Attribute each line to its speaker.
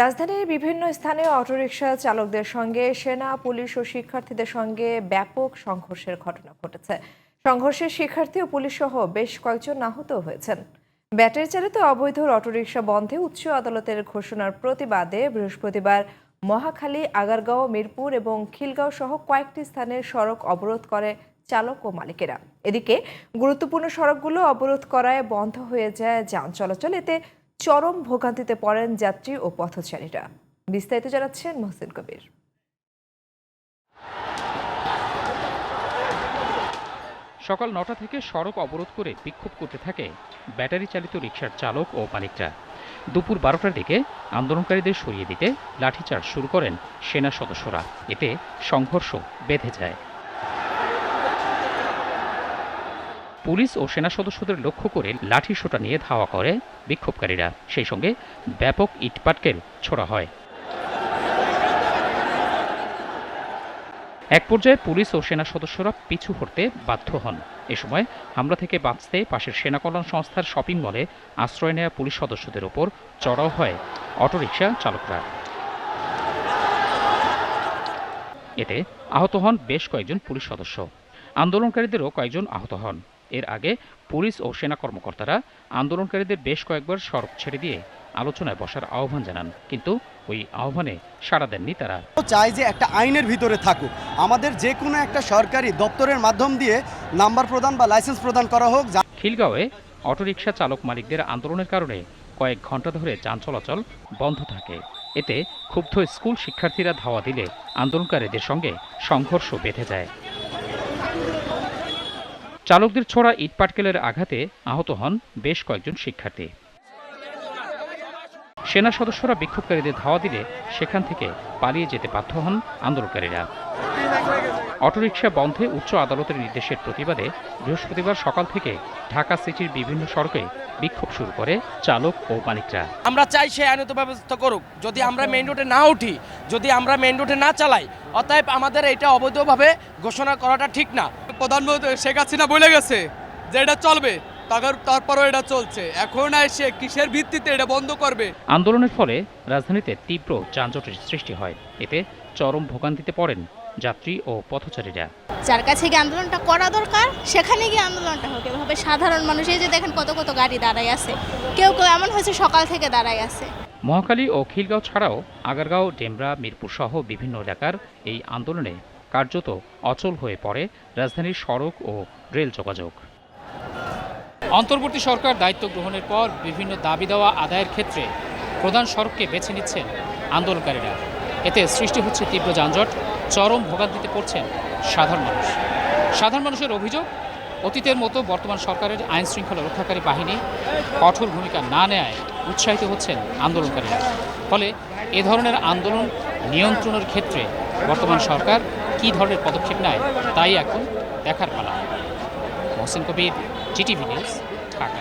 Speaker 1: রাজধানীর বিভিন্ন স্থানে অটোরিকশা চালকদের সঙ্গে সেনা, পুলিশ ও শিক্ষার্থীদের সঙ্গে ব্যাপক সংঘর্ষের ঘটনা ঘটেছে। সংঘর্ষে শিক্ষার্থী ও পুলিশ সহ বেশ কয়েকজন আহত হয়েছেন। ব্যাটারি চালিত অবৈধ অটোরিকশা বন্ধে উচ্চ আদালতের ঘোষণার প্রতিবাদে বৃহস্পতিবার মহাখালী, আগারগাঁও, মিরপুর এবং খিলগাঁও সহ কয়েকটি স্থানের সড়ক অবরোধ করে চালক ও মালিকেরা। এদিকে গুরুত্বপূর্ণ সড়কগুলো অবরোধ করায় বন্ধ হয়ে যায় যান চলাচল। এতে চরম ভোগান্তিতে পড়েন যাত্রী ও পথচারীরা। বিস্তারিত জানাচ্ছেন মহসিন কবির।
Speaker 2: সকাল নটা থেকে সড়ক অবরোধ করে বিক্ষোভ করতে থাকে ব্যাটারি চালিত রিক্সার চালক ও মালিকরা। দুপুর বারোটার দিকে আন্দোলনকারীদের সরিয়ে দিতে লাঠিচার্জ শুরু করেন সেনা সদস্যরা। এতে সংঘর্ষ বেঁধে যায়। পুলিশ ও সেনা সদস্যদের লক্ষ্য করে লাঠি সোটা নিয়ে ধাওয়া করে বিক্ষোভকারীরা। সেই সঙ্গে ব্যাপক ইটপাটকেল ছোড়া হয়। এক পর্যায়ে পুলিশ ও সেনা সদস্যরা পিছু হটতে বাধ্য হন। এ সময় হামলা থেকে বাঁচতে পাশের সেনা কল্যাণ সংস্থার শপিং মলে আশ্রয় নেওয়া পুলিশ সদস্যদের ওপর চড়াও হয় অটোরিকশা চালকরা। এতে আহত হন বেশ কয়েকজন পুলিশ সদস্য। আন্দোলনকারীদেরও কয়েকজন আহত হন। এর আগে পুলিশ ও সেনা কর্মকর্তারা আন্দোলনকারীদের বেশ কয়েকবার সড়ক ছেড়ে দিয়ে আলোচনায় বসার আহ্বান জানান কিন্তু ওই আহ্বানে সাড়া দেননি তারা।
Speaker 3: চাই যে একটা আইনের ভিতরে থাকুক। আমাদের যে কোনো একটা সরকারি দপ্তরের মাধ্যম দিয়ে নাম্বার প্রদান বা লাইসেন্স প্রদান করা হোক
Speaker 2: খিলগাঁওয়ে অটোরিকশা চালক মালিকদের আন্দোলনের কারণে কয়েক ঘণ্টা ধরে যান চলাচল বন্ধ থাকে। এতে ক্ষুব্ধ স্কুল শিক্ষার্থীরা ধাওয়া দিলে আন্দোলনকারীদের সঙ্গে সংঘর্ষ বেঁধে যায়। চালকদের ছোড়া ইটপাটকেলের আঘাতে আহত হন বেশ কয়েকজন শিক্ষার্থী। সেনা সদস্যরা বিক্ষোভকারীদের ধাওয়া দিলে সেখান থেকে পালিয়ে যেতে বাধ্য হন আন্দোলনকারীরা। অটোরিকশা বন্ধে উচ্চ আদালতের নির্দেশের প্রতিবাদে বৃহস্পতিবার সকাল থেকে ঢাকা সিটির বিভিন্ন সড়কে বিক্ষোভ শুরু করে চালক ও মালিকরা।
Speaker 4: আমরা চাই সে আইনত ব্যবস্থা করুক। যদি আমরা মেইন রোডে না উঠি, যদি আমরা মেইন রোডে না চালাই, অতএব আমাদের এটা অবৈধভাবে ঘোষণা করাটা ঠিক না।
Speaker 5: প্রধানমন্ত্রী শেখ হাসিনা বলে গেছে যে এটা চলবে তারপর তারপরও এটা চলছে। এখন এসে কিসের ভিত্তিতে এটা বন্ধ করবে?
Speaker 2: আন্দোলনের ফলে রাজধানীতে তীব্র যানজটের সৃষ্টি হয়। এতে চরম ভোগান্তিতে পড়েন যাত্রী ও পথচারীরা।
Speaker 6: যার কাছে গিয়ে আন্দোলনটা করা দরকার সেখানে গিয়ে আন্দোলনটা হোক। এভাবে সাধারণ মানুষ এই যে দেখেন কত কত গাড়ি দাঁড়ায় আছে। কেউ কেউ এমন হয়েছে সকাল থেকে দাঁড়ায় আছে।
Speaker 2: মহাকালী ও খিলগাঁও ছাড়াও আগারগাঁও ডেমরা মিরপুর সহ বিভিন্ন এলাকার এই আন্দোলনে কার্যত অচল হয়ে পড়ে রাজধানীর সড়ক ও রেল যোগাযোগ। অন্তর্বর্তী সরকার দায়িত্ব গ্রহণের পর বিভিন্ন দাবি দেওয়া আদায়ের ক্ষেত্রে প্রধান সড়ককে বেছে নিচ্ছেন আন্দোলনকারীরা। এতে সৃষ্টি হচ্ছে তীব্র যানজট, চরম ভোগান্তিতে পড়ছেন সাধারণ মানুষ। সাধারণ মানুষের অভিযোগ, অতীতের মতো বর্তমান সরকারের আইন শৃঙ্খলা রক্ষাকারী বাহিনী কঠোর ভূমিকা না নেয় উৎসাহিত হচ্ছেন আন্দোলনকারীরা। ফলে এ ধরনের আন্দোলন নিয়ন্ত্রণের ক্ষেত্রে বর্তমান সরকার কী ধরনের পদক্ষেপ নেয় তাই এখন দেখার পালা। Mohsen Kabir GTV news Dhaka.